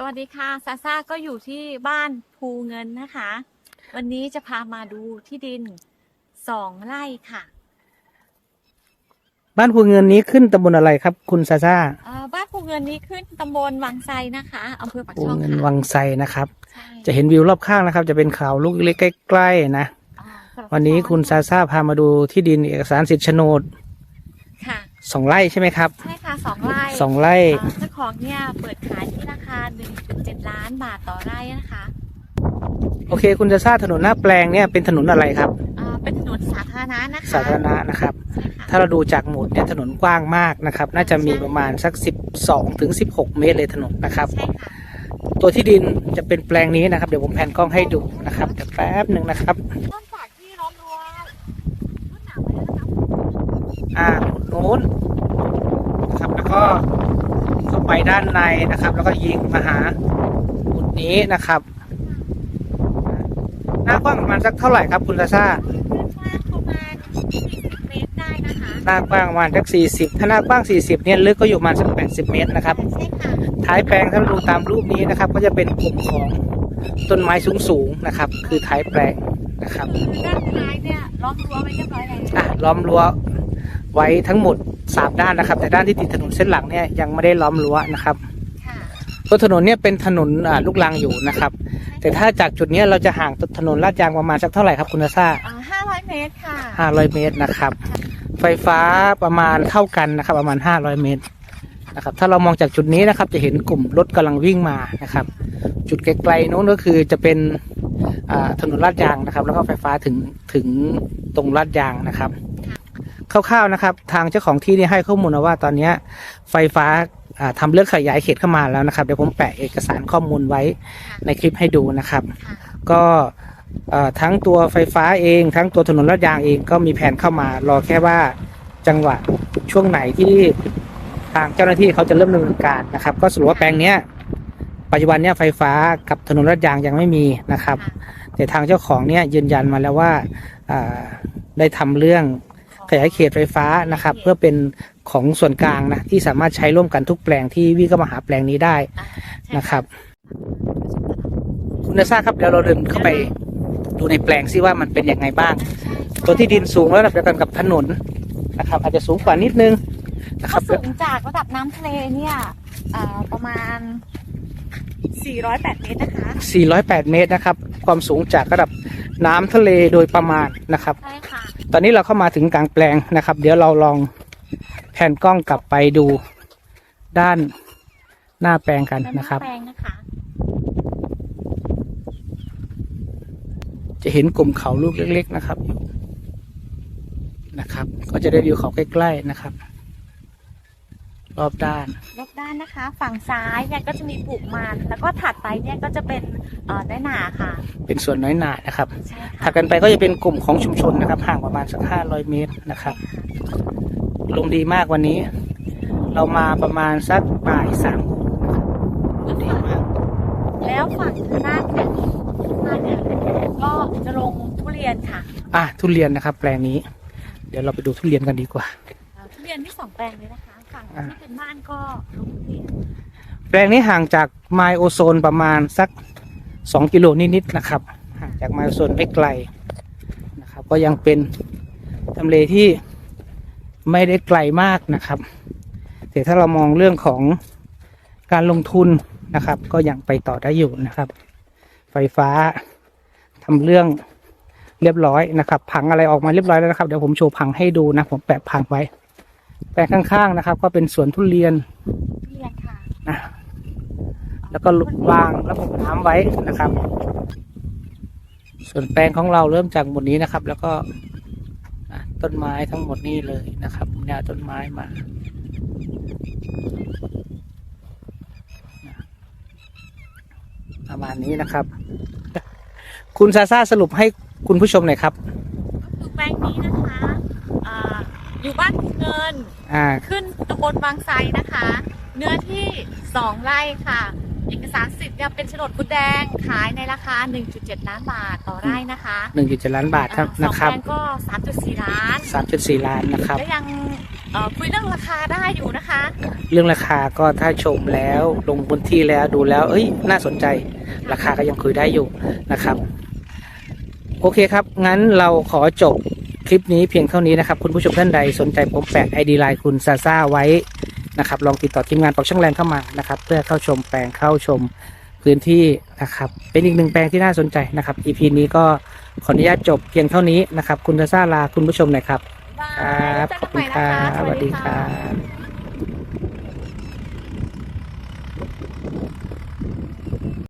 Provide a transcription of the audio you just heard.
สวัสดีค่ะซาซ่าก็อยู่ที่บ้านภูเงินนะคะ วันนี้จะพามาดูที่ดินสองไร่ค่ะ บ้านภูเงินนี้ขึ้นตำบลอะไรครับ คุณซาซ่าอ่าบ้านภูเงินนี้ขึ้นตำบลวังไซนะคะอำเภอปากภูช่องเงินค่ะวังไซนะครับ ใช่จะเห็นวิวรอบข้างนะครับ จะเป็นเขาลูกเล็กใกล้ๆนะ อ่าสำหรับวันนี้คุณซาซ่าพามาดูที่ดินเอกสารสิทธิ์โฉนดค่ะ สองไร่ใช่ไหมครับ ใช่ค่ะสองไร่สองไร่อ่าเจ้าของเนี่ยเปิดขายที่ราคา 1.7 ล้านบาทต่อไร่นะคะโอเค คุณซาซ่าถนนหน้าแปลงเนี่ยเป็นถนนอะไรครับอ่าเป็นถนนสาธารณะนะคะสาธารณะนะครับ ใช่ค่ะ ถ้าเราดูจากหมุดเนี่ยถนนกว้างมากนะครับ น่าจะมีประมาณสัก 12ถึง16 เมตรเลยถนนนะครับ ใช่ค่ะตัวที่ดินจะเป็นแปลงนี้นะครับ เดี๋ยวผมแผนกล้องให้ดูนะครับเดี๋ยวแป๊บหนึ่งนะครับ เริ่มจากที่ล้อมรั้วรวดหนามไว้แล้วนะคะอ่าโน้นนะครับแล้วก็เข้าไป ด้านในนะครับ แล้วก็ยิงมาหาจุดนี้นะครับหน้ากว้างประมาณสักเท่าไหร่ครับคุณซาซ่าประมาณ40เมตรได้นะคะหน้ากว้างประมาณสัก40ถ้าหน้ากว้าง40เนี่ยลึกก็อยู่ประมาณสัก80เมตรนะครับใช่ค่ะท้ายแปลงถ้าเราดูตามรูปนี้นะครับ ก็จะเป็นกลุ่มของต้นไม้สูงๆนะครับ คือท้ายแปลงนะครับด้านท้ายเนี่ยล้อมรั้วไว้เรียบร้อยแล้วอะล้อมรั้วไว้ทั้งหมด 3ด้านนะครับ แต่ด้านที่ติดถนนเส้นหลังเนี่ยยังไม่ได้ล้อมรั้วนะครับค่ะตัวถนนเนี่ยเป็นถนนอ่าลูกรังอยู่นะครับ แต่ถ้าจากจุดเนี้ยเราจะห่างถนนลาดยางประมาณสักเท่าไหร่ครับคุณนาซาอ่า500เมตรค่ะ500เมตรนะครับ ไฟฟ้าประมาณเท่ากันนะครับ ประมาณ500เมตรนะครับ ถ้าเรามองจากจุดนี้นะครับ จะเห็นกลุ่มรถกำลังวิ่งมานะครับ จุดไกลๆโน้นก็คือจะเป็นอ่าถนนลาดยางนะครับ แล้วก็ไฟฟ้าถึงถึงตรงลาดยางนะครับ คร่าวๆนะครับ ทางเจ้าของที่นี่ให้ข้อมูลมาว่าตอนเนี้ยไฟฟ้าอ่าทำเรื่องขยายเขตเข้ามาแล้วนะครับเดี๋ยวผมแปะเอกสารข้อมูลไว้ในคลิปให้ดูนะครับค่ะก็เอ่อทั้งตัวไฟฟ้าเอง ทั้งตัวถนนลาดยางเองก็มีแผนเข้ามารอแค่ว่าจังหวะช่วงไหนที่ทางเจ้าหน้าที่เขาจะเริ่มดำเนินการนะครับ ก็สรุปว่าแปลงเนี้ยปัจจุบันเนี้ยไฟฟ้ากับถนนลาดยางยังไม่มีนะครับ แต่ทางเจ้าของเนี่ยยืนยันมาแล้วว่าอ่าได้ทำเรื่อง ขยายเขตไฟฟ้านะครับ เพื่อเป็นของส่วนกลางนะที่สามารถใช้ร่วมกันทุกแปลงที่วิ่งเข้ามาหาแปลงนี้ได้อ่าใช่นะครับ คุณนาซาครับเดี๋ยวเราเดินเข้าไปดูในแปลงซิว่ามันเป็นยังไงบ้าง ตัวที่ดินสูงระดับเดียวกันกับถนนนะครับ อาจจะสูงกว่านิดนึงนะคก็รับสูงจากระดับน้ำทะเลเนี่ยอ่าประมาณ 408 เมตรนะคะ 408 เมตรนะครับ ความสูงจากระดับน้ำทะเลโดยประมาณนะครับใช่ค่ะ ตอนนี้เราเข้ามาถึงกลางแปลงนะครับ เดี๋ยวเราลองแผ่นกล้องกลับไปดูด้านหน้าแปลงกันด้านหนะครับ แปลงนะคะจะเห็นกลุ่มเขาลูกเล็ก ๆ นะครับอยู่นะครับ ก็จะได้วิวเขาใกล้ ๆ นะครับ รอบด้าน รอบด้านนะคะ ฝั่งซ้ายเนี่ยก็จะมีปลูกมัน แล้วก็ถัดไปเนี่ยก็จะเป็นเอ่อน้อยหนาค่ะ เป็นส่วนน้อยหนานะครับใช่ถัค่ะดกันไปก็จะเป็นกลุ่มของชุมชนนะครับ ห่างประมาณสักห้าร้อยเมตรนะครับลมดีมากวันนี้ เรามาประมาณสักบ่ายสามโมงนะครับลมดีมากแล้วฝั่งหน้าเนี่ยหน้าเนี่ยก็จะลงทุเรียนค่ะ อะทุเรียนนะครับ แปลงนี้ เดี๋ยวเราไปดูทุเรียนกันดีกว่าเอ่อทุเรียนที่สองแปลงเลยนะคะฝั่งอ่าที่เป็นบ้านก็ลงทุเรียนแปลงนี้ห่างจากไมล์โอโซนประมาณสัก สองกิโลนิดๆนะครับห่างจากไมล์โอโซนไม่ไกลนะครับ ก็ยังเป็นทำเลที่ไม่ได้ไกลมากนะครับแต่ถ้าเรามองเรื่องของการลงทุนนะครับ ก็ยังไปต่อได้อยู่นะครับ ไฟฟ้าทำเรื่องเรียบร้อยนะครับ ผังอะไรออกมาเรียบร้อยแล้วนะครับ เดี๋ยวผมโชว์ผังให้ดูนะ ผมแปะผังไว้แปลงข้างๆนะครับ ก็เป็นสวนทุเรียน ทุเรียนค่ะ นะ แล้วก็วางระบบน้ำไว้นะครับ ส่วนแปลงของเราเริ่มจากหมดนี้นะครับ แล้วก็อะต้นไม้ทั้งหมดนี้เลยนะครับแนวต้นไม้มาประมาณนี้นะครับ คุณซาซาสรุปให้คุณผู้ชมหน่อยครับก็คือแปลงนี้นะคะอ่าอยู่บ้านภูเงินอ่าขึ้นตำบลบางไทรนะคะ เนื้อที่สองไร่ค่ะ เอกสารสิทธิ์เนี่ยเป็นโฉนดคุณแดงขายในราคา 1.7 ล้านบาทต่อไร่นะคะหนึ่งจุดเจ็ดล้านบาทครับอ่าสอนะงครับแปลงก็ 3.4 ล้าน สามจุดสี่ล้านนะครับ และยังเอ่อคุยเรื่องราคาได้อยู่นะคะ เรื่องราคาก็ถ้าชมแล้วลงพื้นที่แล้วดูแล้ว เอ้ย น่าสนใจ ราคาก็ยังคุยได้อยู่นะครับ โอเคครับ งั้นเราขอจบคลิปนี้เพียงเท่านี้นะครับ คุณผู้ชมท่านใดสนใจผมแปะไอดีไลน์คุณซาซาไว้ นะครับลองติดต่อทีมงานปอกช่างแรงเข้ามานะครับเพื่อเข้าชมแปลงเข้าชมพื้นที่นะครับเป็นอีกหนึ่งแปลงที่น่าสนใจนะครับ EP นี้ก็ขออนุญาตจบเพียงเท่านี้นะครับ คุณซาซาลาคุณผู้ชมหน่อยครับบ๊ายครับบายขอบคุณเจอกันใหม่คนะรัคะบสวัสดีครัะบ